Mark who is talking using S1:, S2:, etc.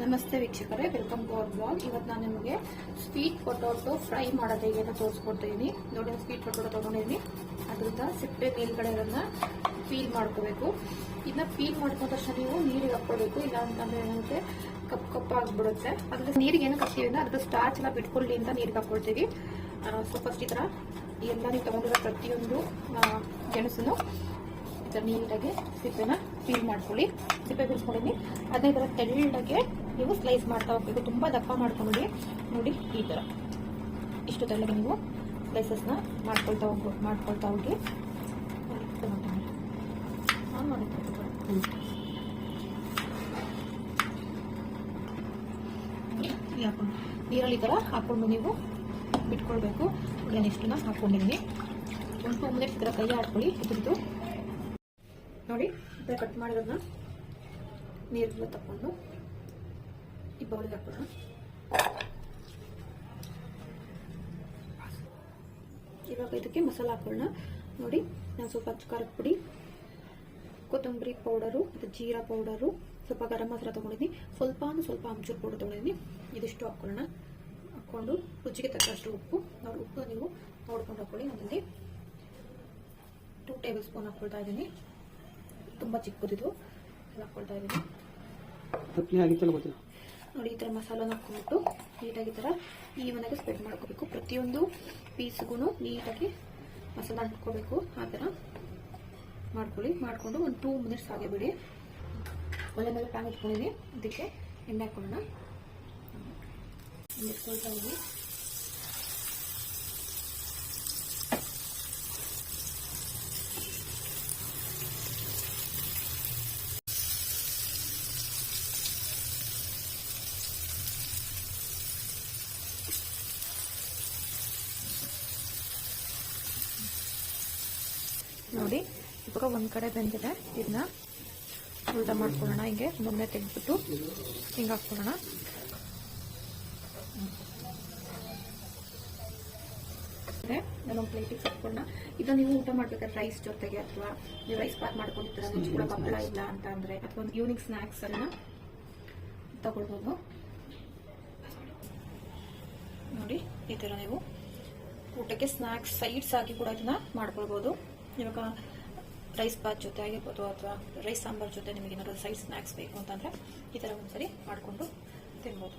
S1: ನಮಸ್ತೆ ವೀಕ್ಷಕರೇ welcome to our blog ಇವತ್ತು ನಾನು ನಿಮಗೆ ಸ್ವೀಟ್ ಪೊಟೊಟೊ ಫ್ರೈ ಮಾಡೋದು ಹೇಗೆ ಅಂತ ತೋರಿಸ್ಕೊಡ್ತಾ ಇದ್ದೀನಿ ನೋಡಿ ಸ್ವೀಟ್ ಪೊಟೊಟೊ ತೊಗೊಂಡಿದ್ದೀನಿ ಅದರಿಂದ ಸಿಪ್ಪೆ ಮೇಲ್ಗಡೆ ಅದನ್ನು ಫೀಲ್ ಮಾಡ್ಕೋಬೇಕು. ಇದನ್ನ ಫೀಲ್ ಮಾಡ್ಕೊಂಡ ತಕ್ಷಣ ನೀವು ನೀರಿಗೆ ಹಾಕ್ಕೊಳ್ಬೇಕು. ಇಲ್ಲ ಅಂತಂದ್ರೆ ಏನಾಗುತ್ತೆ ಕಪ್ ಕಪ್ ಆಗಿಬಿಡುತ್ತೆ. ಅದಕ್ಕೆ ನೀರಿಗೆ ಏನಕ್ಕೆ ಹಾಕ್ತೀವಿ ಅಂದರೆ ಅದ್ರ ಸ್ಟಾರ್ಚ್ ಎಲ್ಲ ಬಿಟ್ಕೊಳ್ಳಿ ಅಂತ ನೀರಿಗೆ ಹಾಕ್ಕೊಳ್ತೀವಿ. ಸೊ ಫಸ್ಟ್ ಈ ಥರ ಎಲ್ಲ ನೀವು ತೊಗೊಂಡಿರೋ ಪ್ರತಿಯೊಂದು ಗೆಣಸನ್ನು ಈ ಸಿಪ್ಪೆನ ಫೀಲ್ ಮಾಡ್ಕೊಳ್ಳಿ. ಸಿಪ್ಪೆ ಬಿಡ್ಕೊಳ್ಳಿ ಅದೇ ಥರ ತೆಳ್ಳಗೆ ನೀವು ಸ್ಲೈಸ್ ಮಾಡ್ತಾ ಹೋಗ್ಬೇಕು. ತುಂಬ ದಪ್ಪ ಮಾಡ್ಕೊಂಡು ನೋಡಿ, ಈ ಥರ ಇಷ್ಟು ತರ ನೀವು ಸ್ಲೈಸಸ್ನ ಮಾಡ್ಕೊಳ್ತಾ ಹೋಗ್ಬೋದು ಮಾಡ್ಕೊಳ್ತಾ ಹೋಗಿ. ನೀರಲ್ಲಿ ಈ ಥರ ಹಾಕೊಂಡು ನೀವು ಬಿಟ್ಕೊಳ್ಬೇಕು. ನಾನು ಇಷ್ಟನ್ನ ಹಾಕೊಂಡಿದ್ದೀನಿ. ಒಂದು ಟೂ ಮಿನಿಟ್ಸ್ ಈ ಥರ ಕೈ ಆಡ್ಕೊಳ್ಳಿ. ಇದ್ರದ್ದು. ನೋಡಿ ಕಟ್ ಮಾಡಿರೋದನ್ನ ನೀರೆಲ್ಲ ತಗೊಂಡು ಈ ಬೌಲಿಗೆ ಹಾಕೋಣ ಇವಾಗ ಇದಕ್ಕೆ ಮಸಾಲ ಹಾಕೊಳ್ಳೋಣ. ನೋಡಿ, ನಾನು ಸ್ವಲ್ಪ ಖಾರದ ಪುಡಿ, ಕೊತ್ತಂಬರಿ ಪೌಡರು ಮತ್ತು ಜೀರಾ ಪೌಡರು, ಸ್ವಲ್ಪ ಗರಂ ಮಸಾಲ ತೊಗೊಂಡಿದ್ದೀನಿ ಸ್ವಲ್ಪ ಸ್ವಲ್ಪ ಅಮ್ಚೂರ್ ಪೌಡರ್ ತೊಗೊಂಡಿದ್ದೀನಿ ಇದಿಷ್ಟು ಹಾಕೊಳ್ಳೋಣ. ಹಾಕ್ಕೊಂಡು ರುಚಿಗೆ ತಕ್ಕಷ್ಟು ಉಪ್ಪು. ನೋಡಿ ಉಪ್ಪು ನೀವು ನೋಡ್ಕೊಂಡು ಹಾಕ್ಕೊಳ್ಳಿ ಅದರಲ್ಲಿ ಟೂ ಟೇಬಲ್ ಸ್ಪೂನ್ ಹಾಕ್ಕೊಳ್ತಾ ಇದ್ದೀನಿ. ತುಂಬ ಚಿಕ್ಕದಿದು. ಹಾಕ್ಕೊಳ್ತಾ ಇದ್ದೀನಿ. ನೋಡಿ, ಈ ಥರ ಮಸಾಲ ಹಾಕ್ಕೊಂಡ್ಬಿಟ್ಟು ನೀಟಾಗಿ ಈ ಥರ ಈವನಾಗಿ ಸ್ಪ್ರೆಡ್ ಮಾಡ್ಕೋಬೇಕು. ಪ್ರತಿಯೊಂದು ಪೀಸ್ಗೂ ನೀಟಾಗಿ ಮಸಾಲ ಹಾಕ್ಕೋಬೇಕು. ಆ ಥರ ಮಾಡ್ಕೊಳ್ಳಿ. ಮಾಡಿಕೊಂಡು ಒಂದು ಟೂ ಮಿನಿಟ್ಸ್ ಹಾಗೆ ಬಿಡಿ ಮೇಲೆ ಪ್ಯಾನ್ ಇಟ್ಕೊಂಡಿದ್ದೀನಿ ಅದಕ್ಕೆ ಎಣ್ಣೆ ಹಾಕೊಳ್ಳೋಣ ಇಟ್ಕೊಳ್ತಾ ಇದ್ದೀನಿ ನೋಡಿ, ಇವಾಗ ಒಂದು ಕಡೆ ಬೆಂದಿದೆ. ಇದನ್ನ ಉಲ್ಟಾ ಮಾಡ್ಕೊಳ್ಳೋಣ. ಹಿಂಗೆ ಮೊನ್ನೆ ತೆಗೆದ್ಬಿಟ್ಟು ಹಿಂಗೆ ಹಾಕ್ಕೊಳ್ಳೋಣ. ನಾನು ಪ್ಲೇಟಿಗೆ ಹಾಕ್ಕೊಳ್ಳೋಣ ಇದು ನೀವು ಊಟ ಮಾಡ್ಬೇಕಾದ್ರೆ ರೈಸ್ ಜೊತೆಗೆ ಅಥವಾ ನೀವು ರೈಸ್ ಬಾತ್ ಮಾಡ್ಕೊಂಡಿರ್ತೀರ ಮುಚ್ಕೊಳ್ಳೋ ಹಪ್ಪಳ ಇಲ್ಲ ಅಂತ ಅಂದ್ರೆ, ಅಥವಾ ಒಂದು ಈವ್ನಿಂಗ್ ಸ್ನ್ಯಾಕ್ಸ್ ಅನ್ನ ತಗೊಳ್ಬೋದು. ನೋಡಿ, ಈ ಥರ ನೀವು ಊಟಕ್ಕೆ ಸ್ನಾಕ್ಸ್ ಸೈಡ್ಸ್ ಆಗಿ ಕೂಡ ಇದನ್ನ ಮಾಡ್ಕೊಳ್ಬೋದು. ಇವಾಗ ರೈಸ್ ಬಾತ್ ಜೊತೆ ಆಗಿರ್ಬೋದು ಅಥವಾ ರೈಸ್ ಸಾಂಬಾರ್ ಜೊತೆ ನಿಮಗೆ ಏನಾದರೂ ಸೈಡ್ ಸ್ನ್ಯಾಕ್ಸ್ ಬೇಕು ಅಂತಂದರೆ ಈ ಥರ ಒಂದ್ಸರಿ ಮಾಡಿಕೊಂಡು ತಿನ್ಬೋದು.